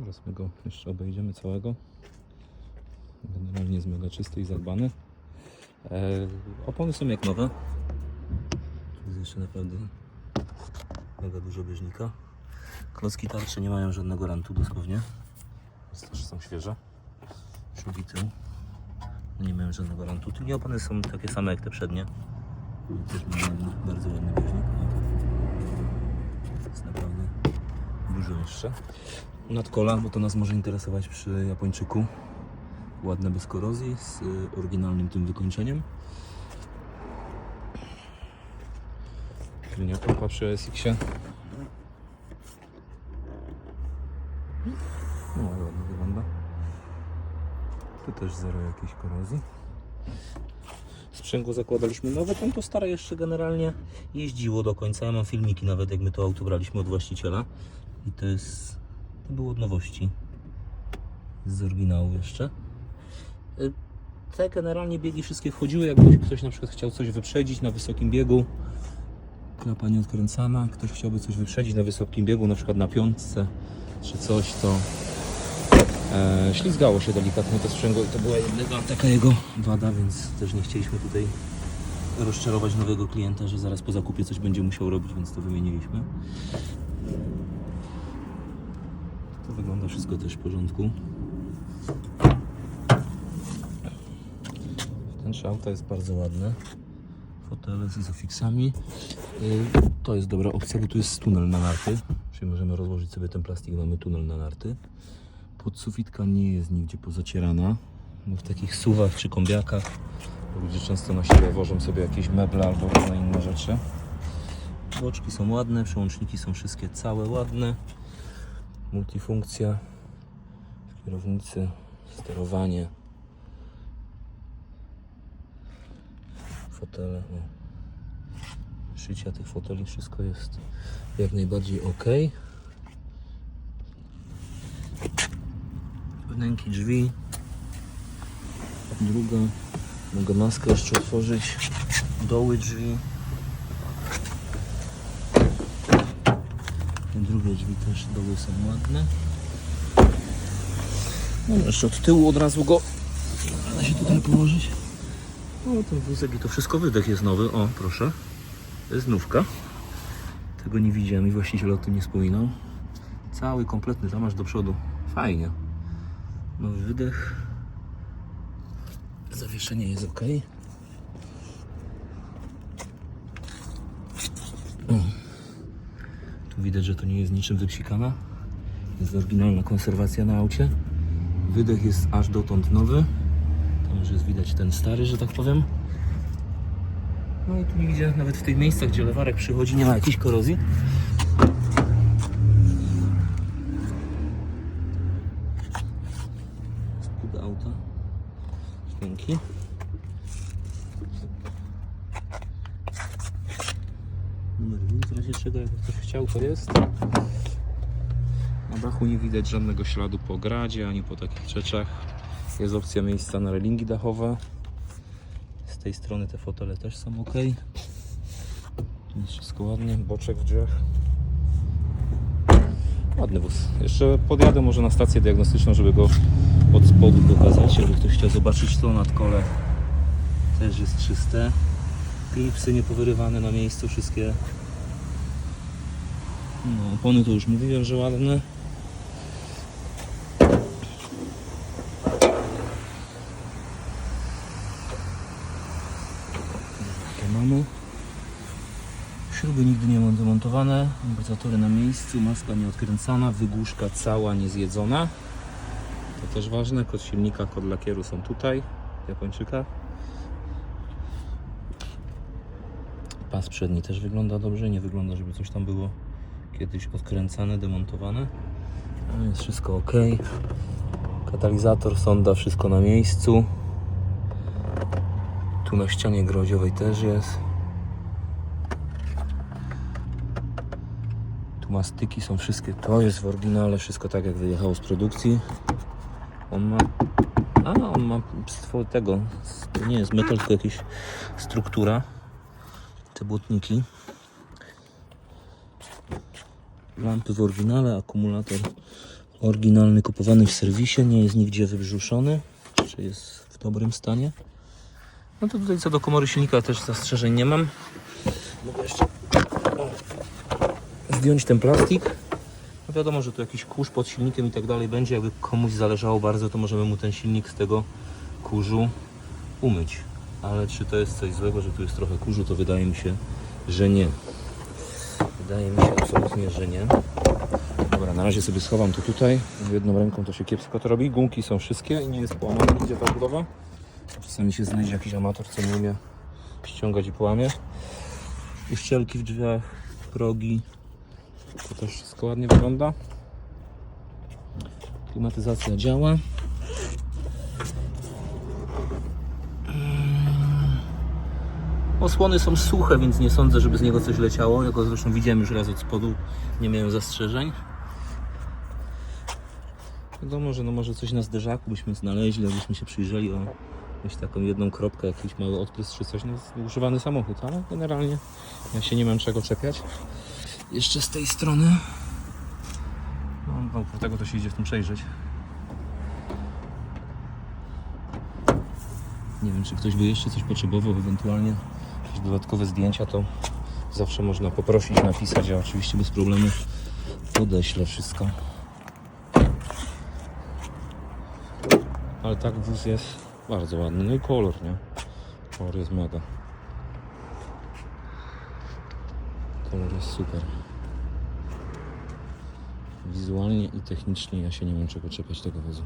Zaraz my go jeszcze obejdziemy całego. Generalnie jest mega czysty i zadbany. E, opony są jak nowe. Tu jest jeszcze naprawdę mega dużo bieżnika. Klocki tarcze nie mają żadnego rantu dosłownie. Więc też są świeże. Przód i tył. Nie mają żadnego rantu. Tylnie opony są takie same jak te przednie. Też mają bardzo ładny bieżnik. Jest naprawdę dużo jeszcze. Nadkola, bo to nas może interesować przy Japończyku. Ładne bez korozji, z y, oryginalnym tym wykończeniem. Linia pompa przy SX-ie. No ładnie wygląda. Tu też zero jakiejś korozji. Sprzęgło zakładaliśmy nowe, tam to stare jeszcze generalnie jeździło do końca. Ja mam filmiki nawet jak my to auto braliśmy od właściciela. I to jest, to było od nowości. Z oryginału jeszcze. Y, Te generalnie biegi wszystkie wchodziły, jakby ktoś na przykład chciał coś wyprzedzić na wysokim biegu. Klapa nieodkręcana, ktoś chciałby coś wyprzedzić na wysokim biegu, na przykład na piątce czy coś, to e, ślizgało się delikatnie to sprzęgło i to była jedyna taka jego wada, więc też nie chcieliśmy tutaj rozczarować nowego klienta, że zaraz po zakupie coś będzie musiał robić, więc to wymieniliśmy. Wszystko też w porządku. Wnętrze auta jest bardzo ładne. Fotele z izofiksami. Y, To jest dobra opcja, bo tu jest tunel na narty. Czyli możemy rozłożyć sobie ten plastik, mamy tunel na narty. Podsufitka nie jest nigdzie pozacierana. No w takich suwach czy kombiakach ludzie często na siebie wożą sobie jakieś meble albo różne inne rzeczy. Boczki są ładne, przełączniki są wszystkie całe ładne. Multifunkcja w kierownicy, sterowanie. Fotele. O. Szycia tych foteli, wszystko jest jak najbardziej ok. Wnęki drzwi. Druga. Mogę maskę jeszcze otworzyć. Doły drzwi. Te drugie drzwi też doły są ładne. No jeszcze od tyłu od razu go da się tutaj położyć. O, ten wózek i to wszystko wydech jest nowy. O, proszę. To jest nówka. Tego nie widziałem i właściciel o tym nie wspominał. Cały, kompletny, tam aż do przodu. Fajnie. Nowy wydech. Zawieszenie jest ok. Widać, że to nie jest niczym wypsikana. Jest oryginalna konserwacja na aucie. Wydech jest aż dotąd nowy. Tam już jest widać ten stary, że tak powiem. No i tu widzę, nawet w tych miejscach, gdzie lewarek przychodzi, nie ma jakiejś korozji. W razie czego, jakby ktoś chciał, to jest. Na dachu nie widać żadnego śladu po gradzie, ani po takich rzeczach. Jest opcja miejsca na relingi dachowe. Z tej strony te fotele też są ok. Jest wszystko ładnie, boczek w drzwiach. Ładny wóz. Jeszcze podjadę może na stację diagnostyczną, żeby go od spodu pokazać. Jakby ktoś chciał zobaczyć to nad kole też jest czyste. Klipsy niepowyrywane na miejscu, wszystkie. No, opony to już mówiłem, że ładne. Takie mamy. Śruby nigdy nie będą montowane, amortyzatory na miejscu, maska nieodkręcana, wygłuszka cała niezjedzona. To też ważne, kod silnika, kod lakieru są tutaj, w Japończykach. Pas przedni też wygląda dobrze, nie wygląda, żeby coś tam było kiedyś odkręcane, demontowane. Jest wszystko ok. Katalizator, sonda, wszystko na miejscu. Tu na ścianie grodziowej też jest. Tu mastyki są wszystkie, to jest w oryginale, wszystko tak jak wyjechało z produkcji. On ma, a on ma stwo tego, to nie jest metal, tylko jakaś struktura. Te błotniki. Lampy w oryginale, akumulator Oryginalny, kupowany w serwisie, nie jest nigdzie wybrzuszony, czy jest w dobrym stanie. No to tutaj co do komory silnika też zastrzeżeń nie mam. Mogę jeszcze zdjąć ten plastik. No wiadomo, że tu jakiś kurz pod silnikiem i tak dalej będzie. Jakby komuś zależało bardzo, to możemy mu ten silnik z tego kurzu umyć. Ale czy to jest coś złego, że tu jest trochę kurzu, to wydaje mi się, że nie. Wydaje mi się absolutnie, że nie. Dobra, na razie sobie schowam to tutaj. Jedną ręką to się kiepsko to robi. Gumki są wszystkie i nie jest połamana nigdzie ta budowa. Czasami się znajdzie jakiś amator, co nie umie ściągać i połamie. Uszczelki w drzwiach, progi. To też wszystko ładnie wygląda. Klimatyzacja działa. Osłony są suche, więc nie sądzę, żeby z niego coś leciało. Jako zresztą widziałem już raz od spodu, nie miałem zastrzeżeń. Wiadomo, że no może coś na zderzaku byśmy znaleźli, abyśmy się przyjrzeli o jakąś taką jedną kropkę, jakiś mały odprysk czy coś. No używany samochód, ale generalnie ja się nie mam czego czepiać. Jeszcze z tej strony. No, no tego to się idzie w tym przejrzeć. Nie wiem, czy ktoś by jeszcze coś potrzebował, ewentualnie jakieś dodatkowe zdjęcia, to zawsze można poprosić, napisać, ja oczywiście bez problemu podeślę wszystko. Ale tak wóz jest bardzo ładny, no i kolor, nie? Kolor jest mega. Kolor jest super. Wizualnie i technicznie ja się nie mam czego czepiać tego wozu.